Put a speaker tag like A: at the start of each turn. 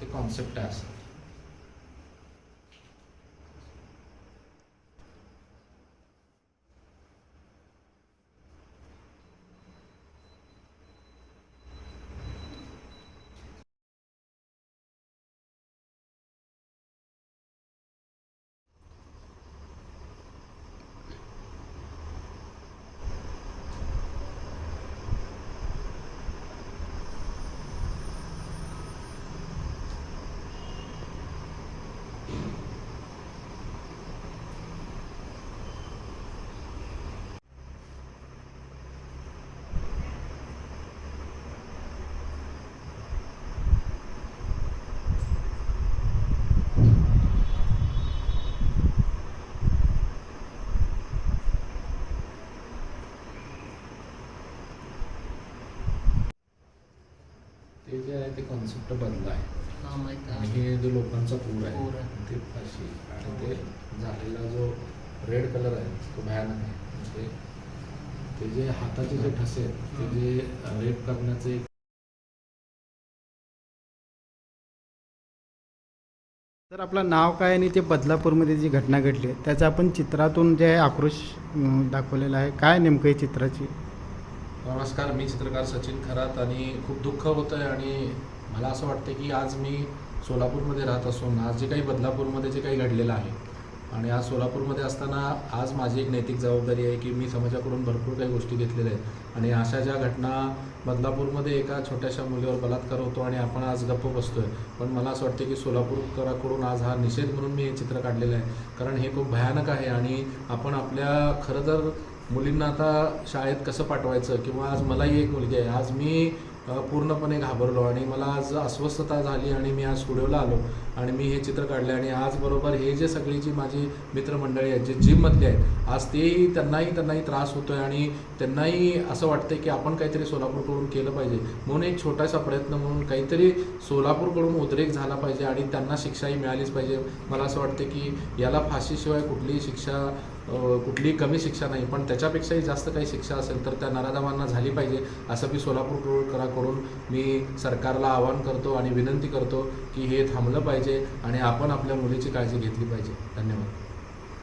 A: ते कॉन्सेप्ट ते जे आहे ते कॉन्सेप्ट बदला आहे.
B: हा
A: हे जो लोकांचा पूर आहे. ते फाशी आणि ते झालेला जो रेड कलर आहे तो भयानक आहे. म्हणजे ते जे हाताचे जे ठसे आहेत ते जे रेप करण्याचे
C: तर आपलं नाव काय आणि ते बदलापूरमध्ये जी घटना घडली आहे त्याचं आपण चित्रातून जे आहे आक्रोश दाखवलेला आहे काय नेमकं आहे चित्राची?
A: नमस्कार मी चित्रकार सचिन खरात आणि खूप दुःख होतं आहे आणि मला असं वाटतं की आज मी सोलापूरमध्ये राहत असून आज जे काही बदलापूरमध्ये जे काही घडलेलं आहे आणि आज सोलापूरमध्ये असताना आज माझी एक नैतिक जबाबदारी आहे की मी समाजाकडून भरपूर काही गोष्टी घेतलेल्या आहेत आणि अशा ज्या घटना बदलापूरमध्ये एका छोट्याशा मुलीवर बलात्कार होतो आणि आपण आज गप्प बसतोय. पण मला असं वाटतं की सोलापूरकराकडून आज हा निषेध म्हणून मी हे चित्र काढलेलं आहे. कारण हे खूप भयानक आहे आणि आपण आपल्या खरं तर मुलींना आता शाळेत कसं पाठवायचं? किंवा आज मलाही एक मुलगी आहे. आज मी पूर्णपणे घाबरलो आणि मला आज अस्वस्थता झाली आणि मी आज स्टुडिओला आलो आणि मी हे चित्र काढले आणि आज बरोबर हे जे सगळी जी माझी मित्रमंडळी आहेत जे जिममधले आहेत आज तेही त्यांनाही त्यांनाही त्रास होतो आहे आणि त्यांनाही असं वाटतं की आपण काहीतरी सोलापूरकडून केलं पाहिजे. म्हणून एक छोटासा प्रयत्न म्हणून काहीतरी सोलापूरकडून उद्रेक झाला पाहिजे आणि त्यांना शिक्षाही मिळालीच पाहिजे. मला असं वाटतं की याला फाशीशिवाय कुठलीही शिक्षा कुठलीही कमी शिक्षा नाही पण त्याच्यापेक्षाही जास्त काही शिक्षा असेल तर त्या नराधमांना झाली पाहिजे असं मी सोलापूरकराकडून मी सरकारला आवाहन करतो आणि विनंती करतो की हे थांबलं पाहिजे आणि आपण आपल्या मुलीची काळजी घेतली पाहिजे. धन्यवाद.